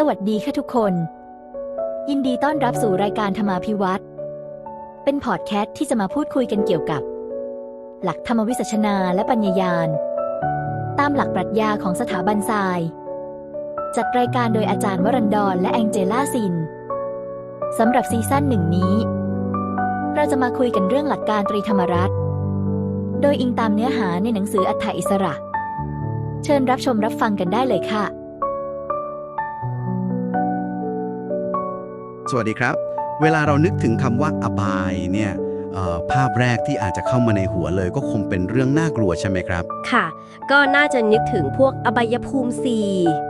สวัสดีค่ะทุกคน ยินดีต้อนรับสู่รายการธรรมาภิวัตน์เป็นพอดแคสต์ที่จะมาพูดคุยกันเกี่ยวกับ หลักธรรมวิสัชนาและปัญญายาณ ตามหลักปรัชญาของสถาบันทราย จัดรายการโดยอาจารย์วรันดรและแองเจล่าซินสำหรับซีซั่นหนึ่งนี้ เราจะมาคุยกันเรื่องหลักการตรีธรรมรัตน์โดยอิงตามเนื้อหาในหนังสืออัฏฐอิสระ เชิญรับชมรับฟังกันได้เลยค่ะ สวัสดีครับ เวลาเรานึกถึงคำว่าอบายเนี่ยเอ่อภาพแรกที่อาจจะเข้ามาในหัวเลย ก็คงเป็นเรื่องน่ากลัวใช่ไหมครับ ค่ะ ก็น่าจะนึกถึงพวกอบายภูมิสี่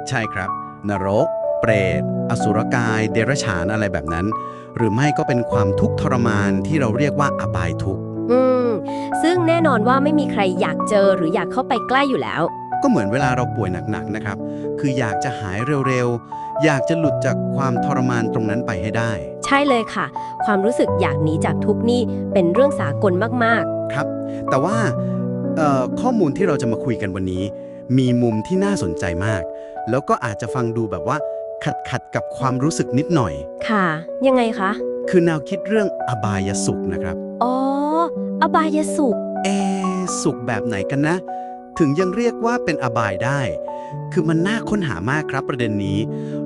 ใช่ครับ นรก เปรต อสุรกาย เดรัจฉานอะไรแบบนั้น หรือไม่ก็เป็นความทุกข์ทรมานที่เราเรียกว่าอบายทุกข์อืม ซึ่งแน่นอนว่าไม่มีใครอยากเจอหรืออยากเข้าไปใกล้อยู่แล้ว ก็เหมือนเวลาเราป่วยหนักๆนะครับ คืออยากจะหายเร็วๆ อยากจะหลุดจากความทรมานตรงนั้นไปให้ได้ ใช่เลยค่ะ ความรู้สึกอยากหนีจากทุกข์นี่เป็นเรื่องสากลมากครับ แต่ว่าเอ่อข้อมูลที่เราจะมาคุยกันวันนี้ มีมุมที่น่าสนใจมาก แล้วก็อาจจะฟังดูแบบว่า ขัดขัดกับความรู้สึกนิดหน่อยๆค่ะ ยังไงคะ คือแนวคิดเรื่องอบายสุขนะครับ อ๋อ อบายสุข เอะสุขแบบไหนกันนะ ถึงยังเรียกว่าเป็นอบายได้ คือมันน่าค้นหามากครับประเด็นนี้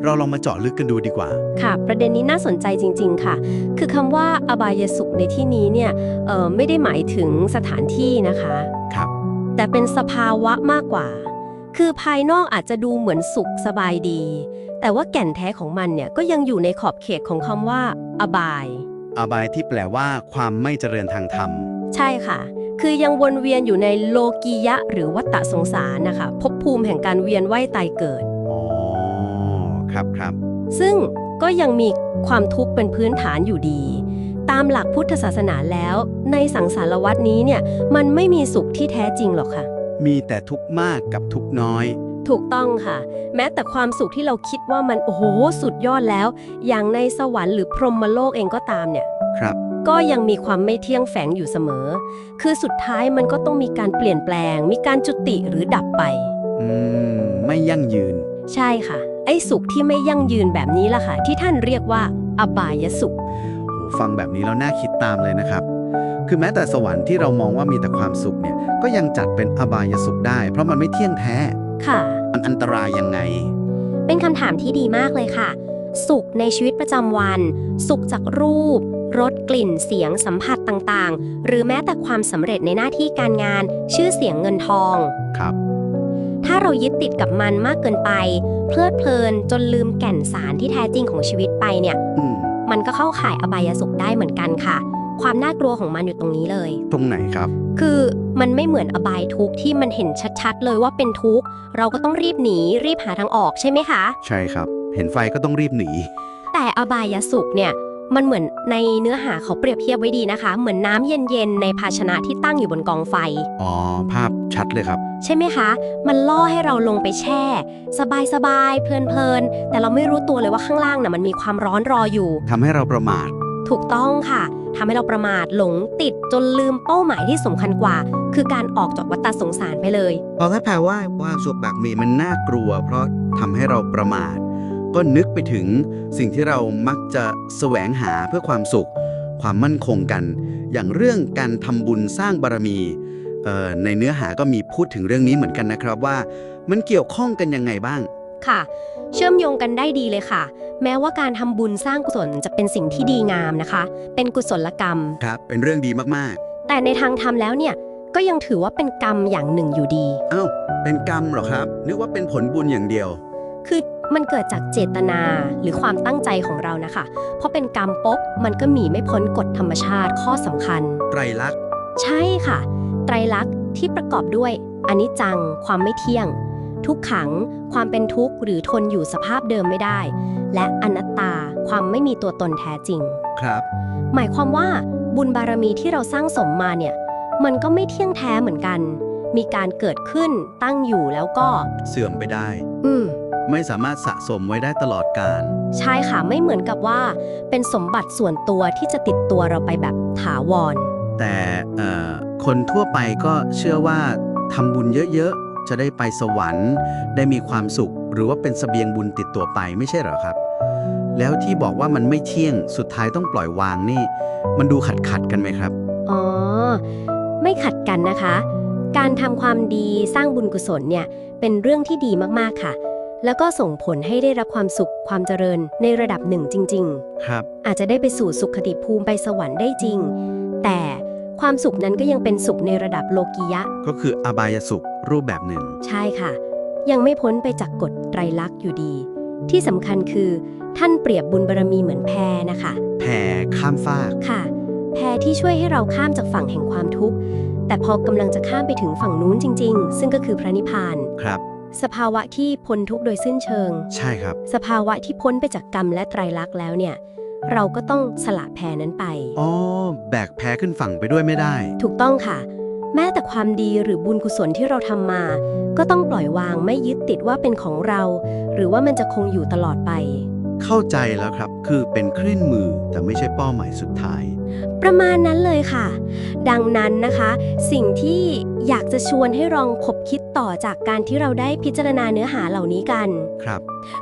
เราลองมาเจาะลึกกันดูดีกว่า ค่ะ ประเด็นนี้น่าสนใจจริง ๆ ค่ะ คือคำว่าอบายสุขในที่นี้เนี่ยเอ่อไม่ได้หมายถึงสถานที่นะคะ ครับ แต่เป็นสภาวะมากกว่า คือภายนอกอาจจะดูเหมือนสุขสบายดี แต่ว่าแก่นแท้ของมันเนี่ยก็ยังอยู่ในขอบเขตของคำว่า อบาย อบายที่แปลว่า ความไม่เจริญทางธรรม ใช่ค่ะ คือยังวนเวียนอยู่ในโลกียะ หรือวัฏฏะสงสารนะคะภพภูมิแห่งการเวียนว่ายตายเกิด อ๋อ ครับครับ ซึ่งก็ยังมีความทุกข์เป็นพื้นฐานอยู่ดี ตามหลักพุทธศาสนาแล้ว ในสังสารวัตนี้เนี่ยมันไม่มีสุขที่แท้จริงหรอกค่ะ มีแต่ทุกข์มากกับทุกข์น้อย ถูกต้องค่ะ แม้แต่ความสุขที่เราคิดว่ามันโอ้โหสุดยอดแล้ว อย่างในสวรรค์หรือพรหมโลกเองก็ตามเนี่ย ครับ ก็ยังมีความไม่เที่ยงแฝงอยู่เสมอ คือสุดท้ายมันก็ต้องมีการเปลี่ยนแปลง มีการจุติหรือดับไป อืม ไม่ยั่งยืน ใช่ค่ะ ไอ้สุขที่ไม่ยั่งยืนแบบนี้ล่ะค่ะ ที่ท่านเรียกว่า อบายสุข โหฟังแบบนี้แล้วน่าคิดตามเลยนะครับ คือแม้แต่สวรรค์ที่เรามองว่ามีแต่ความสุขเนี่ย ก็ยังจัดเป็นอบายสุขได้ เพราะมันไม่เที่ยงแท้ ค่ะ มันอันตรายยังไง เป็นคำถามที่ดีมากเลยค่ะ สุขในชีวิตประจำวัน สุขจากรูป รสกลิ่นเสียงสัมผัสต่างๆ หรือแม้แต่ความสำเร็จในหน้าที่การงาน ชื่อเสียงเงินทอง ครับ ถ้าเรายึดติดกับมันมากเกินไป เพลิดเพลินจนลืมแก่นสารที่แท้จริงของชีวิตไปเนี่ย อืมมันก็เข้าข่ายอบายสุขได้เหมือนกันค่ะ ความน่ากลัวของมันอยู่ตรงนี้เลย ตรงไหนครับ คือมันไม่เหมือนอบายทุกข์ที่มันเห็นชัดๆ เลยว่าเป็นทุกข์ เราก็ต้องรีบหนีรีบหาทางออกใช่ไหมคะ ใช่ครับ เห็นไฟก็ต้องรีบหนี แต่อบายสุขเนี่ย มันเหมือนในเนื้อหาเขาเปรียบเทียบไว้ดีนะคะ เหมือนน้ำเย็นๆในภาชนะที่ตั้งอยู่บนกองไฟ อ๋อ ภาพชัดเลยครับ ใช่ไหมคะ มันล่อให้เราลงไปแช่ สบายๆ เพลินๆ แต่เราไม่รู้ตัวเลยว่าข้างล่างน่ะมันมีความร้อนรออยู่ ทำให้เราประมาท ถูกต้องค่ะทำให้เราประมาทหลงติดจนลืมเป้าหมายที่สำคัญกว่า คือการออกจากวัฏสงสารไปเลย พอถ้าแปลว่าว่าสุขแบบมีมันน่ากลัว เพราะทำให้เราประมาท ก็นึกไปถึงสิ่งที่เรามักจะแสวงหาเพื่อความสุข ความมั่นคงกัน อย่างเรื่องการทำบุญสร้างบารมีเอ่อในเนื้อหาก็มีพูดถึงเรื่องนี้เหมือนกันนะครับว่า มันเกี่ยวข้องกันยังไงบ้าง ค่ะ เชื่อมโยงกันได้ดีเลยค่ะ แม้ว่าการทำบุญสร้างกุศลจะเป็นสิ่งที่ดีงามนะคะ เป็นกุศลกรรม ครับ เป็นเรื่องดีมากแต่ในทางธรรมแล้วเนี่ยก็ยังถือว่าเป็นกรรมอย่างหนึ่งอยู่ดีๆเอ้าเป็นกรรมเหรอครับ นึกว่าเป็นผลบุญอย่างเดียว คือ มันเกิดจากเจตนาหรือความตั้งใจของเรานะคะ เพราะเป็นกรรมปุ๊บมันก็หนีไม่พ้นกฎธรรมชาติข้อสำคัญ ไตรลักษณ์ใช่ค่ะ ไตรลักษณ์ที่ประกอบด้วยอนิจจัง ความไม่เที่ยง ทุกขัง ความเป็นทุกข์หรือทนอยู่สภาพเดิมไม่ได้ และอนัตตาความไม่มีตัวตนแท้จริง ครับ หมายความว่าบุญบารมีที่เราสร้างสมมาเนี่ย มันก็ไม่เที่ยงแท้เหมือนกัน มีการเกิดขึ้นตั้งอยู่แล้วก็ เสื่อมไปได้ อืม ไม่สามารถสะสมไว้ได้ตลอดกาลใช่ค่ะไม่เหมือนกับว่า เป็นสมบัติส่วนตัวที่จะติดตัวเราไปแบบถาวร แต่เอ่อคนทั่วไปก็เชื่อว่าทำบุญเยอะๆ จะจะได้ไปสวรรค์ ได้มีความสุข หรือว่าเป็นเสบียงบุญติดตัวไปไม่ใช่เหรอครับ แล้วที่บอกว่ามันไม่เที่ยงสุดท้ายต้องปล่อยวางนี่ มันดูขัดขัดๆกันไหมครับ อ๋อ ไม่ขัดกันนะคะ การทำความดีสร้างบุญกุศลเนี่ย เป็นเรื่องที่ดีมากๆค่ะ แล้วก็ส่งผลให้ได้รับความสุขความเจริญในระดับหนึ่งจริงๆครับอาจจะได้ไปสู่สุขคติภูมิไปสวรรค์ได้จริง แต่ความสุขนั้นก็ยังเป็นสุขในระดับโลกียะ ก็คืออบายสุขรูปแบบหนึ่ง ใช่ค่ะ ยังไม่พ้นไปจากกฎไตรลักษณ์อยู่ดี ที่สำคัญคือท่านเปรียบบุญบารมีเหมือนแพนะคะ แผ่ข้ามฟาก ค่ะ แพที่ช่วยให้เราข้ามจากฝั่งแห่งความทุกข์ แต่พอกำลังจะข้ามไปถึงฝั่งนู้นจริง ๆ ซึ่งก็คือพระนิพพาน ครับ สภาวะที่พ้นทุกข์โดยสิ้นเชิง ใช่ครับ สภาวะที่พ้นไปจากกรรมและไตรลักษณ์แล้วเนี่ย เราก็ต้องสละแพนั้นไป อ๋อแบกแพ้ขึ้นฝั่งไปด้วยไม่ได้ ถูกต้องค่ะ แม้แต่ความดีหรือบุญกุศลที่เราทำมา ก็ต้องปล่อยวางไม่ยึดติดว่าเป็นของเรา หรือว่ามันจะคงอยู่ตลอดไป เข้าใจแล้วครับ คือเป็นคลื่นมือแต่ไม่ใช่เป้าหมายสุดท้าย ประมาณนั้นเลยค่ะ ดังนั้นนะคะ สิ่งที่อยากจะชวนให้ลองคบคิดต่อจากการที่เราได้พิจารณาเนื้อหาเหล่านี้กัน ครับ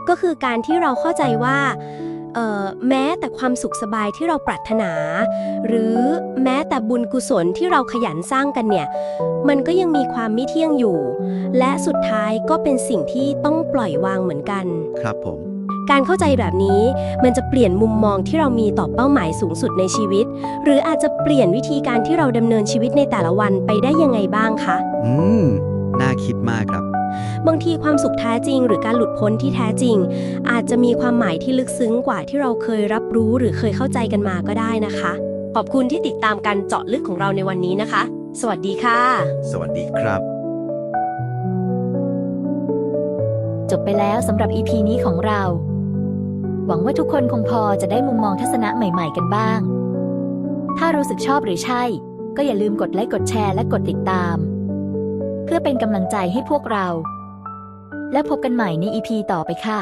ก็คือการที่เราเข้าใจว่าเอ่อแม้แต่ความสุขสบายที่เราปรารถนา หรือแม้แต่บุญกุศลที่เราขยันสร้างกันเนี่ย มันก็ยังมีความไม่เที่ยงอยู่ และสุดท้ายก็เป็นสิ่งที่ต้องปล่อยวางเหมือนกัน ครับผม การเข้าใจแบบนี้มันจะเปลี่ยนมุมมองที่เรามีต่อเป้าหมายสูงสุดในชีวิต หรืออาจจะเปลี่ยนวิธีการที่เราดำเนินชีวิตในแต่ละวันไปได้ยังไงบ้างคะอืม น่าคิดมากครับ บางทีความสุขแท้จริง หรือการหลุดพ้นที่แท้จริง อาจจะมีความหมายที่ลึกซึ้งกว่าที่เราเคยรับรู้หรือเคยเข้าใจกันมาก็ได้นะคะ ขอบคุณที่ติดตามการเจาะลึกของเราในวันนี้นะคะ สวัสดีค่ะ สวัสดีครับ จบไปแล้วสำหรับ EP นี้ของเรา หวังว่าทุกคนคงพอจะได้มุมมองทัศนะใหม่ ๆ กันบ้าง ถ้ารู้สึกชอบหรือใช่ ก็อย่าลืมกดไลค์กดแชร์และกดติดตาม เพื่อเป็นกำลังใจให้พวกเรา และพบกันใหม่ในอีพีต่อไปค่ะ